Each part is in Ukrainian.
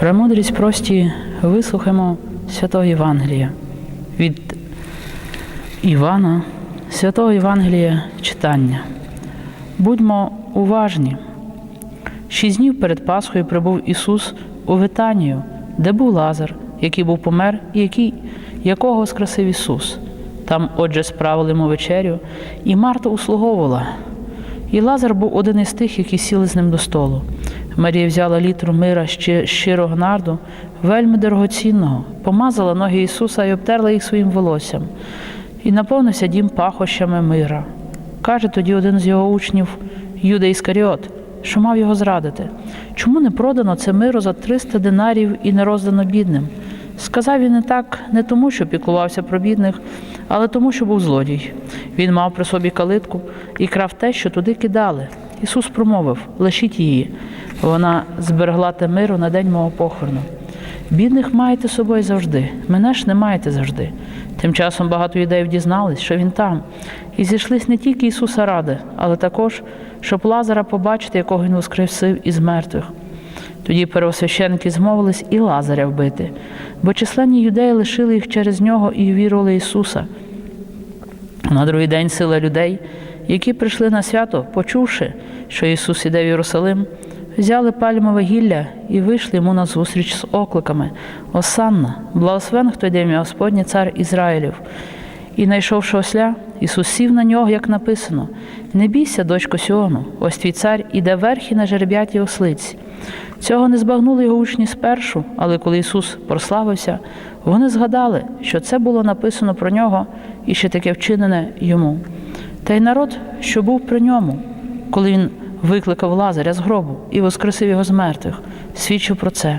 Премудрість прості вислухаємо святого Євангелія від Івана, святого Євангелія читання. Будьмо уважні. Шість днів перед Пасхою прибув Ісус у Витанію, де був Лазар, який був помер, і який, якого воскресив Ісус. Там, отже, справили йому вечерю, і Марта услуговувала. І Лазар був один із тих, які сіли з ним до столу. Марія взяла літру мира щирого нарду, вельми дорогоцінного, помазала ноги Ісуса і обтерла їх своїм волоссям, і наповнився дім пахощами мира. Каже тоді один з його учнів, Юда Іскаріот, що мав його зрадити. Чому не продано це миро за 300 динарів і не роздано бідним? Сказав він не так не тому, що піклувався про бідних, але тому, що був злодій. Він мав при собі калитку і крав те, що туди кидали. Ісус промовив: лишіть її. Вона зберегла те миру на день мого похорону. Бідних маєте з собою завжди, мене ж не маєте завжди. Тим часом багато юдеїв дізнались, що він там, і зійшлись не тільки Ісуса ради, але також, щоб Лазара побачити, якого він воскресив із мертвих. Тоді первосвященники змовились і Лазаря вбити, бо численні юдеї лишили їх через нього і вірували Ісуса. На другий день сила людей, які прийшли на свято, почувши, що Ісус іде в Єрусалим, взяли пальмове гілля і вийшли йому на зустріч з окликами Осанна, благословен, хто йде ім'я Господнє, цар Ізраїлів. І, знайшовши осля, Ісус сів на нього, як написано: Не бійся, дочко Сіону, ось твій цар іде верхи на жереб'ятій ослиці. Цього не збагнули його учні спершу, але коли Ісус прославився, вони згадали, що це було написано про нього і ще таке вчинене йому. Та й народ, що був при ньому, коли він викликав Лазаря з гробу і воскресив його з мертвих, свідчив про це.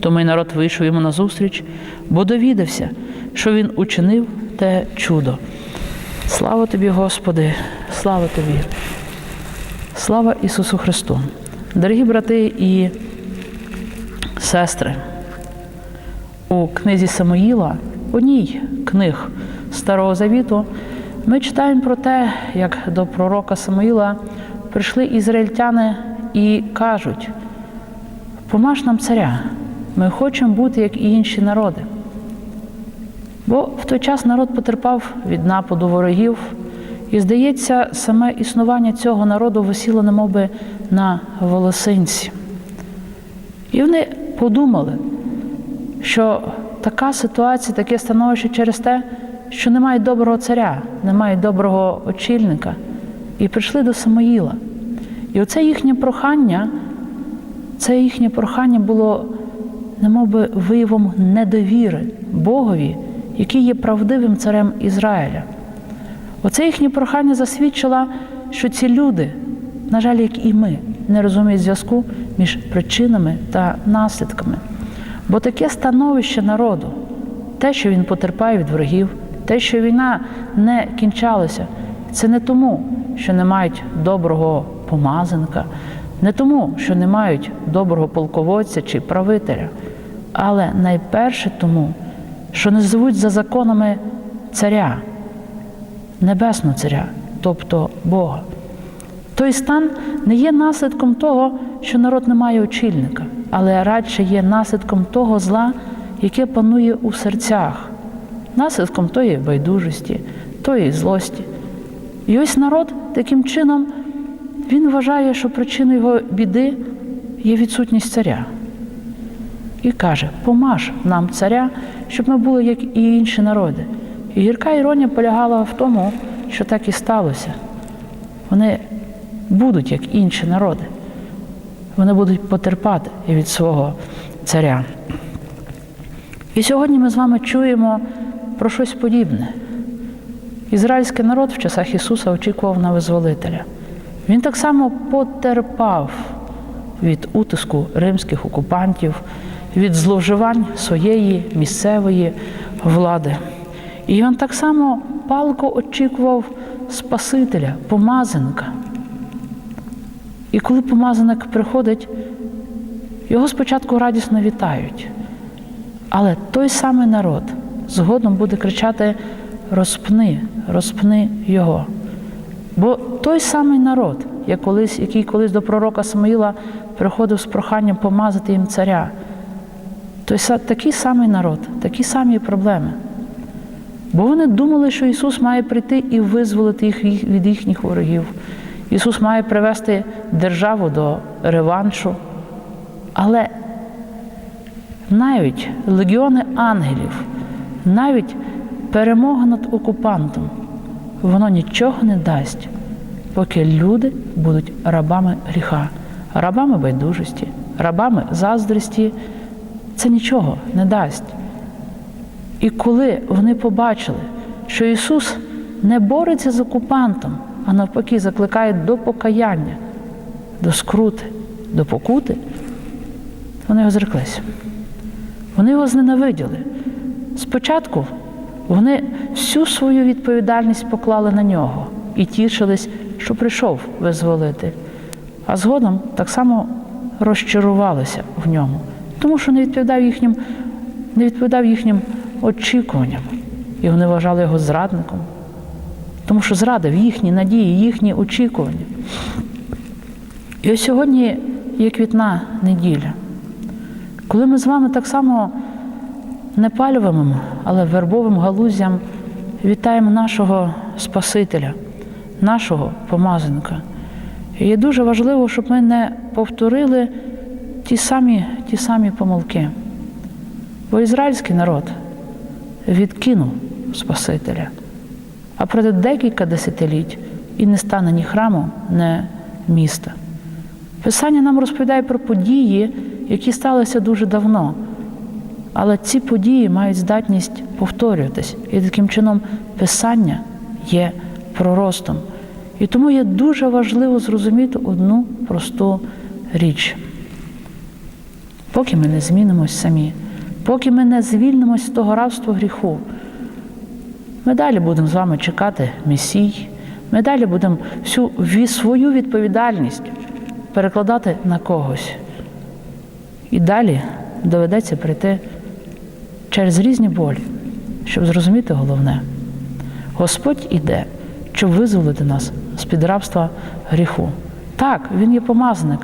Тому й народ вийшов йому назустріч, бо довідався, що він учинив те чудо. Слава тобі, Господи, слава тобі, слава Ісусу Христу. Дорогі брати і сестри, у книзі Самоїла, одній книг Старого Завіту, ми читаємо про те, як до пророка Самоїла прийшли ізраїльтяни і кажуть: помаж нам царя, ми хочемо бути, як і інші народи. Бо в той час народ потерпав від нападу ворогів, і, здається, саме існування цього народу висіло немов би на волосинці. І вони подумали, що така ситуація, таке становище через те, що немає доброго царя, немає доброго очільника, і прийшли до Самоїла. І оце їхнє прохання, це їхнє прохання було немов би виявом недовіри Богові, який є правдивим царем Ізраїля. Оце їхнє прохання засвідчило, що ці люди, на жаль, як і ми, не розуміють зв'язку між причинами та наслідками. Бо таке становище народу, те, що він потерпає від ворогів, те, що війна не кінчалася, це не тому, що не мають доброго помазанка, не тому, що не мають доброго полководця чи правителя, але найперше тому, що не звуть за законами царя, небесного царя, тобто Бога. Той стан не є наслідком того, що народ не має очільника, але радше є наслідком того зла, яке панує у серцях, наслідком тої байдужості, тої злості. І ось народ таким чином він вважає, що причиною його біди є відсутність царя. І каже: помаж нам царя, щоб ми були, як і інші народи. І гірка іронія полягала в тому, що так і сталося. Вони будуть, як інші народи. Вони будуть потерпати від свого царя. І сьогодні ми з вами чуємо про щось подібне. Ізраїльський народ в часах Ісуса очікував на визволителя. Він так само потерпав від утиску римських окупантів, від зловживань своєї місцевої влади. І він так само палко очікував Спасителя, помазанка. І коли помазаник приходить, його спочатку радісно вітають. Але той самий народ згодом буде кричати: розпни, розпни його. Бо той самий народ, як колись, який колись до пророка Самуїла приходив з проханням помазати їм царя, той такий самий народ, такі самі проблеми. Бо вони думали, що Ісус має прийти і визволити їх від їхніх ворогів. Ісус має привести державу до реваншу. Але навіть легіони ангелів, навіть перемога над окупантом, воно нічого не дасть, поки люди будуть рабами гріха, рабами байдужості, рабами заздрості. Це нічого не дасть. І коли вони побачили, що Ісус не бореться з окупантом, а навпаки закликає до покаяння, до скрути, до покути, вони його зреклися. Вони його зненавиділи. Спочатку вони всю свою відповідальність поклали на нього і тішились, що прийшов визволитель. А згодом так само розчарувалися в ньому, тому що не відповідав їхнім, не відповідав їхнім очікуванням. І вони вважали його зрадником, тому що зрадив їхні надії, їхні очікування. І ось сьогодні є квітна неділя, коли ми з вами так само не пальовим, але вербовим галузям вітаємо нашого Спасителя, нашого помазанка. І дуже важливо, щоб ми не повторили ті самі, ті самі помилки. Бо ізраїльський народ відкинув Спасителя, а пройде декілька десятиліть і не стане ні храму, ні міста. Писання нам розповідає про події, які сталися дуже давно. Але ці події мають здатність повторюватись. І таким чином Писання є проростом. І тому є дуже важливо зрозуміти одну просту річ. Поки ми не змінимось самі, поки ми не звільнимось з того рабства гріху, ми далі будемо з вами чекати Месій, ми далі будемо всю свою відповідальність перекладати на когось. І далі доведеться прийти через різні болі, щоб зрозуміти головне. Господь іде, щоб визволити нас з-під рабства гріху. Так, Він є помазаник,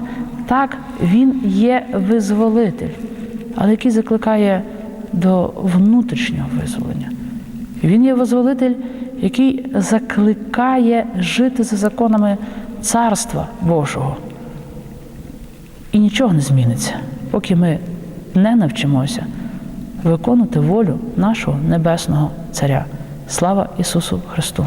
так, Він є визволитель, але який закликає до внутрішнього визволення. Він є визволитель, який закликає жити за законами Царства Божого. І нічого не зміниться, поки ми не навчимося виконувати волю нашого Небесного Царя. Слава Ісусу Христу!